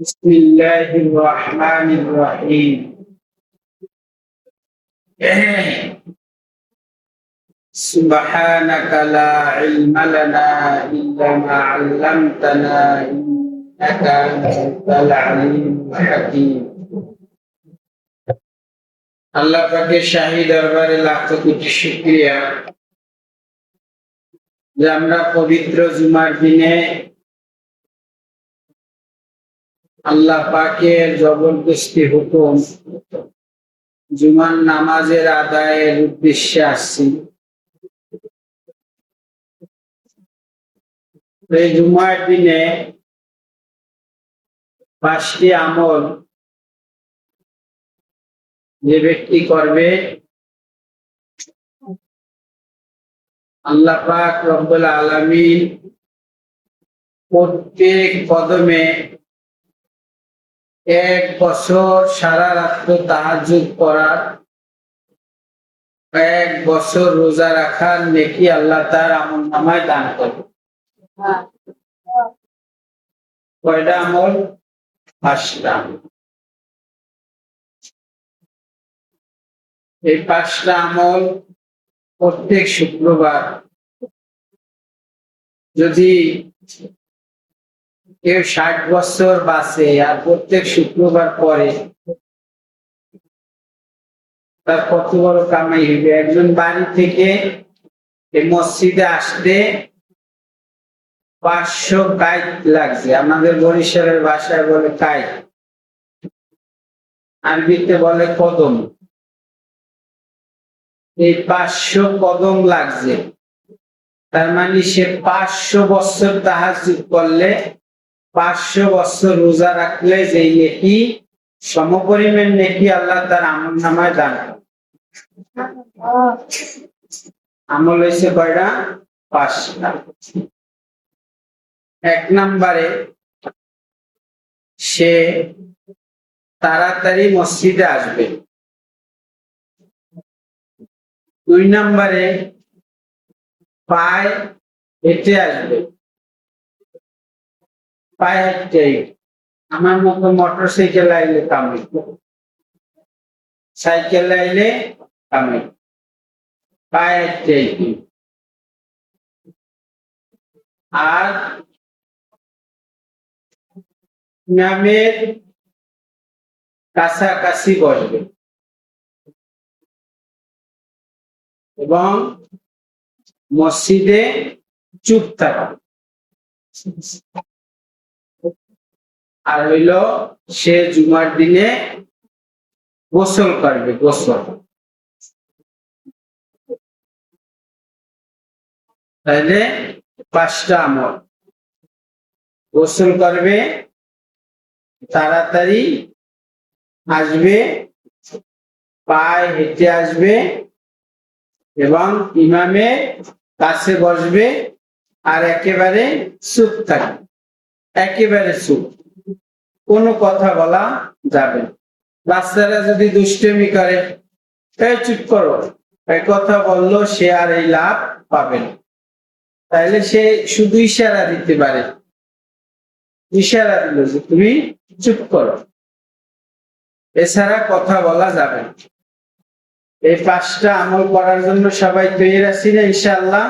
بسم الله الرحمن الرحيم سبحانك لا علم لنا إلا ما علمتنا إنك أنت العليم الحكيم আল্লাহ পাকে শাহী দরবারে লাখ কোটি শুক্রিয়া যে আমরা পবিত্র জুমার দিনে আল্লাহ পাকের জবরদস্তি হুকুম, জুমার নামাজের আদায়ের উদ্দেশ্যে আসছি। এই জুমার দিনে পাঁচটি আমল যে ব্যক্তি করবে, আল্লাহ পাক রব্বুল আলামিন প্রত্যেক কদমে এক বছর সারা রাত্র তাহাজুদ করার এক বছর রোজা রাখার নেকি আল্লাহ তার আমল নামায় দান করবে। কয়টা আমল? পাঁচটা। এই পাঁচটা আমল প্রত্যেক শুক্রবার। যদি কেউ ষাট বছর বাঁচে আর প্রত্যেক শুক্রবার পরে তার কত বড় কামাই হইবে একজন বাড়ি থেকে মসজিদে আসতে পাঁচশো কাইট লাগছে। আমাদের বরিশালের ভাষায় বলে কাইট। আরবিতে বলে কদম। এই পাঁচশো কদম লাগছে। তার মানে সে পাঁচশো বছর তাহাজুদ করলে পাঁচশো বছর রোজা রাখলে যে নেকি, সমপরিমাণ নেকি আল্লাহ তার আমল নামায় দান আমল হয়েছে কয়টা? পাঁচটা। এক নম্বরে, সে তাড়াতাড়ি মসজিদে আসবে। দুই নম্বরে, পায়ে হেঁটে আসবে। আমার মতো মোটর সাইকেল আইলে কামে সাইকেল আইলে কামে পায়ে হেঁটে আর নামের কাছাকাছি বসবে। এবং মসজিদে চুপ থাকবে। আর হইল সে জুমার দিনে গোসল করবে, গোসল। তাহলে পাঁচটা আমল। গোসল করবে, তাড়াতাড়ি আসবে, পায়ে হেঁটে আসবে এবং ইমামের কাছে বসবে আর একেবারে চুপ থাকবে। একেবারে চুপ। কোনো কথা বলা যাবে। বাচ্চারা যদি দুষ্টমি করে এই চুপ করো এই কথা বলল সে আর এই লাভ পাবে না। তাইলে সে শুধু ইশারা দিতে পারে। ইশারা দিল যে তুমি চুপ করো। এছাড়া কথা বলা যাবে এই পাঁচটা আমল করার জন্য সবাই তৈরি আছি না ইনশাআল্লাহ।